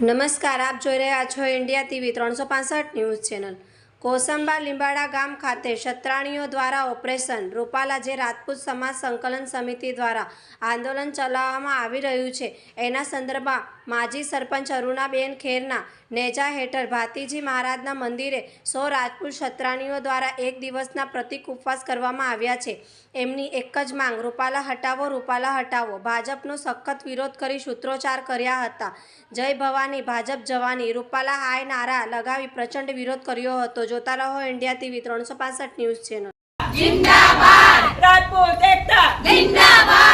નમસ્કાર આપ જોઈ રહ્યા છો ઇન્ડિયા ટીવી ત્રણસો ન્યૂઝ ચેનલ. કોસંબા લીંબાડા ગામ ખાતે ક્ષત્રાણીઓ દ્વારા ઓપરેશન. રૂપાલા જે રાજપૂત સમાજ સંકલન સમિતિ દ્વારા આંદોલન ચલાવવામાં આવી રહ્યું છે. એના સંદર્ભમાં માજી સરપંચ અરુણાબેન ખેરના નેજા હેઠળ ભાતીજી મહારાજના મંદિરે સો રાજપૂત ક્ષત્રાણીઓ દ્વારા એક દિવસના પ્રતિક ઉપવાસ કરવામાં આવ્યા છે. એમની એક જ માંગ, રૂપાલા હટાવો રૂપાલા હટાવો. ભાજપનો સખત વિરોધ કરી સૂત્રોચ્ચાર કર્યા હતા. જય ભવાની, ભાજપ જવાની. રૂપાલા હાય નારા લગાવી પ્રચંડ વિરોધ કર્યો હતો. જોતા રહો ઇન્ડિયા ટીવી ત્રણસો પાસઠ ન્યૂઝ ચેનલ જિંદાબાદ! રાજપૂત એકતા! જિંદાબાદ!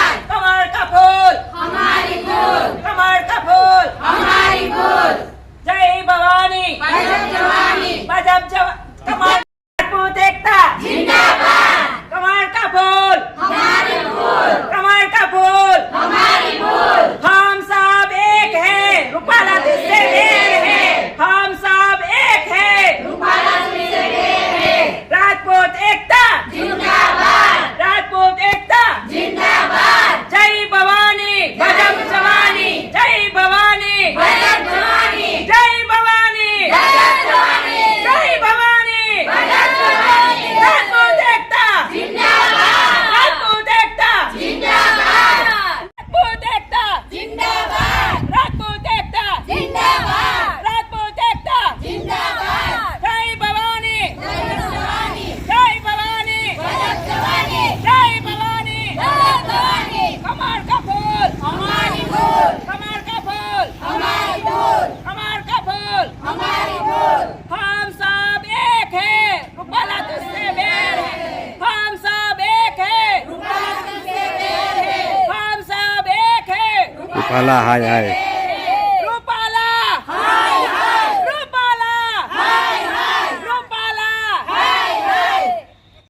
পালা হায় হায়।